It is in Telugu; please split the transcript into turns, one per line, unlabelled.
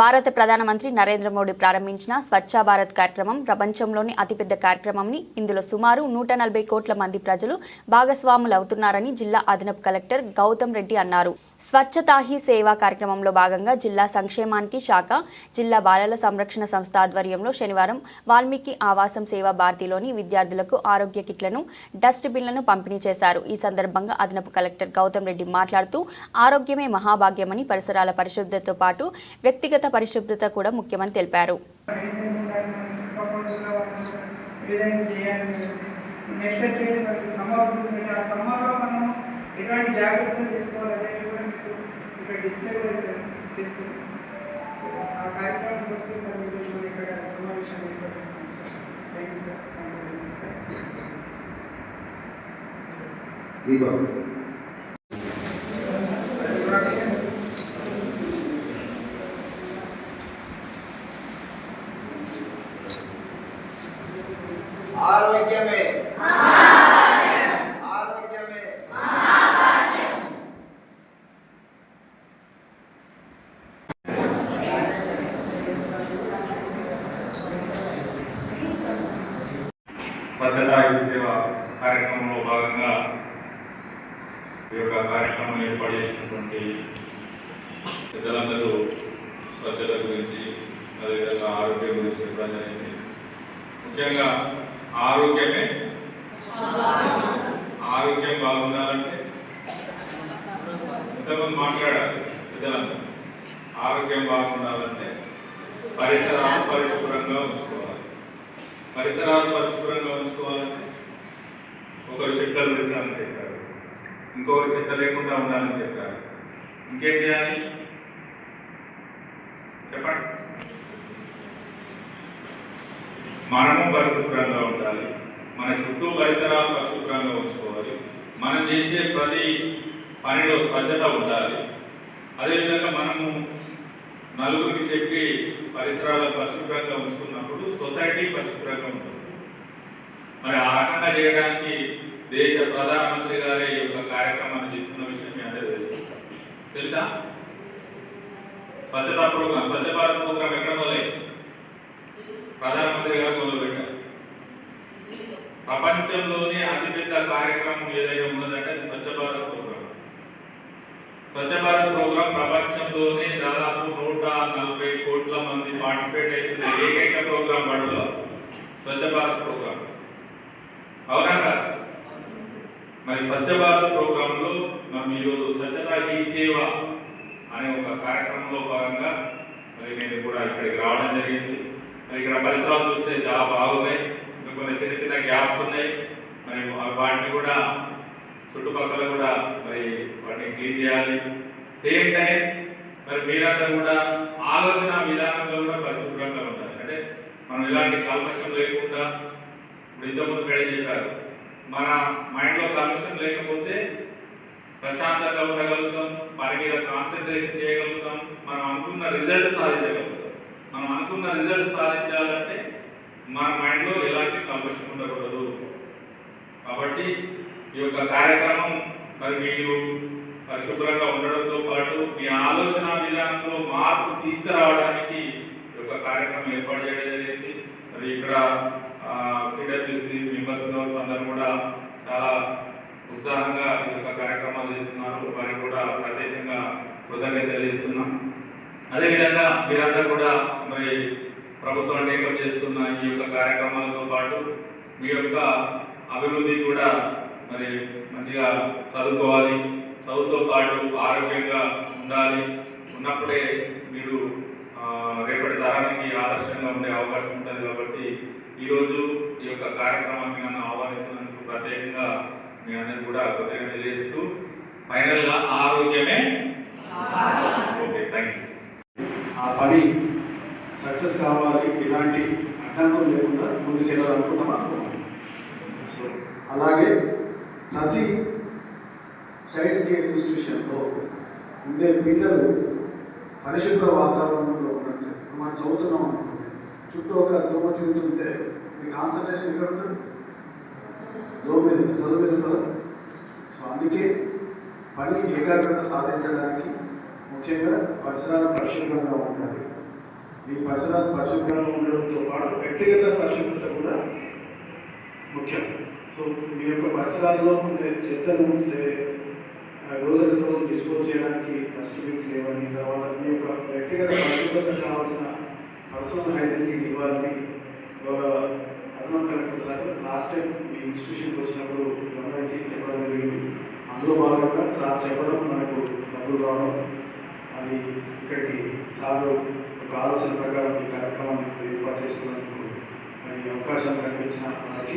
భారత ప్రధానమంత్రి నరేంద్ర మోడీ ప్రారంభించిన స్వచ్ఛ భారత్ కార్యక్రమం ప్రపంచంలోని అతిపెద్ద కార్యక్రమంని ఇందులో సుమారు నూట నలభై కోట్ల మంది ప్రజలు భాగస్వాములవుతున్నారని జిల్లా అదనపు కలెక్టర్ గౌతమ్ రెడ్డి అన్నారు. స్వచ్ఛతాహి సేవా కార్యక్రమంలో భాగంగా జిల్లా సంక్షేమానికి శాఖ జిల్లా బాలల సంరక్షణ సంస్థ ఆధ్వర్యంలో శనివారం వాల్మీకి ఆవాసం సేవా భారతిలోని విద్యార్థులకు ఆరోగ్య కిట్లను డస్ట్ బిన్లను పంపిణీ చేశారు. ఈ సందర్భంగా అదనపు కలెక్టర్ గౌతమ్ రెడ్డి మాట్లాడుతూ ఆరోగ్యమే మహాభాగ్యమని పరిసరాల పరిశుద్ధతో పాటు వ్యక్తి వ్యక్తిగత పరిశుభ్రత కూడా ముఖ్యమని తెలిపారు
Thank you, sir సమ్మర్ ఉంటుంది ఆ సమ్మర్లో మనం ఎటువంటి జాగ్రత్తలు తీసుకోవాలనేది కూడా మీకు ఇక్కడ డిస్ప్లే కూడా ఇక్కడ చేస్తుంది సో ఆ కార్యక్రమం వస్తే సార్ మీరు మనం ఇక్కడ సమావేశాన్ని ఏర్పాటు చేసుకున్నాం sir thank you sir thank you sir
Deepak ఆరోగ్యమే. ఆరోగ్యమే.
స్వచ్ఛతా సేవ కార్యక్రమంలో భాగంగా ఈ యొక్క కార్యక్రమం ఏర్పాటు చేసినటువంటి పెద్దలందరూ స్వచ్ఛత గురించి అదేవిధంగా ఆరోగ్యం గురించి చెప్పడం జరిగింది. ముఖ్యంగా ఆరోగ్యమే? ఆరోగ్యం బాగుండాలంటే? ఇంతకుముందు మాట్లాడాలి పెద్దలంతా ఆరోగ్యం బాగుండాలంటే పరిసరాలు పరిశుభ్రంగా ఉంచుకోవాలి. పరిసరాలు పరిశుభ్రంగా ఉంచుకోవాలంటే ఒకరు చెట్లను పెంచాలని చెప్పారు. ఇంకొకరు చెత్త లేకుండా ఉండాలని చెప్పారు. ఇంకేం చేయాలి? చెప్పండి. మనము పరిశుభ్రంగా ఉండాలి. మన చుట్టూ పరిసరాలు పరిశుభ్రంగా ఉంచుకోవాలి. మనం చేసే ప్రతి పనిలో స్వచ్ఛత ఉండాలి. అదేవిధంగా మనము నలుగురికి చెప్పి పరిసరాలు పరిశుభ్రంగా ఉంచుకున్నప్పుడు సొసైటీ పరిశుభ్రంగా ఉంటుంది. మరి ఆ రకంగా చేయడానికి దేశ ప్రధానమంత్రి గారే యొక్క కార్యక్రమాన్ని తీసుకున్న విషయం మీ అందరూ తెలుసు. తెలుసా? స్వచ్ఛతా ప్రోగ్రాం స్వచ్ఛ భారత్ ప్రోగ్రాం ఎక్కడ మొదలైంది? ప్రధానమంత్రి గారు మొదలుపెట్టారు. ప్రపంచంలోనే అతిపెద్ద కార్యక్రమం ఏదైనా ఉన్నదంటే అది స్వచ్ఛ భారత్ ప్రోగ్రాం స్వచ్ఛ భారత్ ప్రోగ్రాం ప్రపంచంలోనే దాదాపు నూట నలభై కోట్ల మంది పార్టిసిపేట్ అవుతున్న ఏకైక ప్రోగ్రాం బడిలో స్వచ్ఛ భారత్ ప్రోగ్రాం అవునా మరి స్వచ్ఛ భారత్ ప్రోగ్రాంలో మనం ఈరోజు స్వచ్ఛతా ఈ సేవ అనే ఒక కార్యక్రమంలో భాగంగా మరి నేను కూడా ఇక్కడికి రావడం జరిగింది. ఇక్కడ పరిసరాలు చూస్తే చాలా బాగున్నాయి. ఇంకా కొన్ని చిన్న చిన్న గ్యాప్స్ ఉన్నాయి. మరి వాటిని కూడా చుట్టుపక్కల కూడా మరి వాటిని క్లీన్ చేయాలి. సేమ్ టైం మరి మీరందరూ కూడా ఆలోచన విధానంలో కూడా పరిశుభ్రంగా ఉండాలి. అంటే మనం ఎలాంటి కల్మషం లేకుండా ఇప్పుడు ఇంతకుముందు మేడం చెప్పారు మన మైండ్లో కల్మషం లేకపోతే ప్రశాంతంగా ఉండగలుగుతాం పని మీద కాన్సన్ట్రేషన్ చేయగలుగుతాం మనం అనుకున్న రిజల్ట్ సాధించగలుగుతాం. మనం అనుకున్న రిజల్ట్ సాధించాలంటే మన మైండ్లో ఎలాంటి కంపెషన్ ఉండకూడదు. కాబట్టి ఈ యొక్క కార్యక్రమం మరి మీరు పరిశుభ్రంగా ఉండడంతో పాటు మీ ఆలోచన విధానంలో మార్పు తీసుకురావడానికి ఈ యొక్క కార్యక్రమం ఏర్పాటు చేయడం జరిగింది. మరి ఇక్కడ సిడబ్ల్యూసి మెంబర్స్ అందరూ కూడా చాలా ఉత్సాహంగా ఈ యొక్క కార్యక్రమాలు చేస్తున్నారు. వారికి కూడా ప్రత్యేకంగా కృతజ్ఞత తెలియజేస్తున్నాం అదేవిధంగా మీరందరూ కూడా మరి ప్రభుత్వం టేకప్ చేస్తున్న ఈ యొక్క కార్యక్రమాలతో పాటు మీ యొక్క అభివృద్ధి కూడా మరి మంచిగా చదువుకోవాలి. చదువుతో పాటు ఆరోగ్యంగా ఉండాలి. ఉన్నప్పుడే మీరు రేపటి తరానికి ఆదర్శంగా ఉండే అవకాశం ఉంటుంది కాబట్టి ఈరోజు ఈ యొక్క కార్యక్రమానికి నన్ను ఆహ్వానించినందుకు ప్రత్యేకంగా మీ అందరికీ కూడా కృతజ్ఞత తెలియజేస్తూ ఫైనల్గా ఆరోగ్యమే ఓకే థ్యాంక్ యూ
ఆ పని సక్సెస్ కావాలి ఎలాంటి అడ్డంకులు లేకుండా ముందుకెళ్ళాలనుకుంటాం అనుకున్నాం సో అలాగే ప్రతి చైల్డ్ కేర్ ఇన్స్టిట్యూషన్లో ఉండే పిల్లలు పరిశుభ్ర వాతావరణంలో ఉన్నట్టు మనం చదువుతున్నాం అనుకోండి చుట్టూ ఒక దోమ తిరుగుతుంటే మీ కాన్సన్ట్రేషన్ ఎక్కడ ఉంటుంది? దోమ మీద చదువు మీద సో అందుకే పని ఏకాగ్రత సాధించడానికి ముఖ్యంగా పరిసరాలు పరిశుభ్రంగా ఉండాలి. ఈ పరిసరాలు పరిశుభ్రంగా ఉండడంతో పాటు వ్యక్తిగత పరిశుభ్రత కూడా ముఖ్యం. సో మీ యొక్క పరిసరాల్లో ఉండే చెత్తను రోజుల రోజు డిస్పోజ్ చేయడానికి డస్ట్బిన్స్ లేవని తర్వాత మీ యొక్క వ్యక్తిగత పరిశుభ్రత కావాల్సిన పర్సనల్ హైజీన్ ఇవ్వాలని గౌరవ అదనం కలెక్టర్ సార్ లాస్ట్ టైం మీ ఇన్స్టిట్యూషన్కి వచ్చినప్పుడు గమనించి చెప్పడం జరిగింది. అందులో భాగంగా సార్ చెప్పడం మనకు డబ్బులు రావడం అది ఇక్కడికి సార్ ఒక ఆలోచన ప్రకారం ఈ కార్యక్రమాన్ని ఏర్పాటు చేసుకోవడానికి మరి అవకాశం కల్పించిన వారికి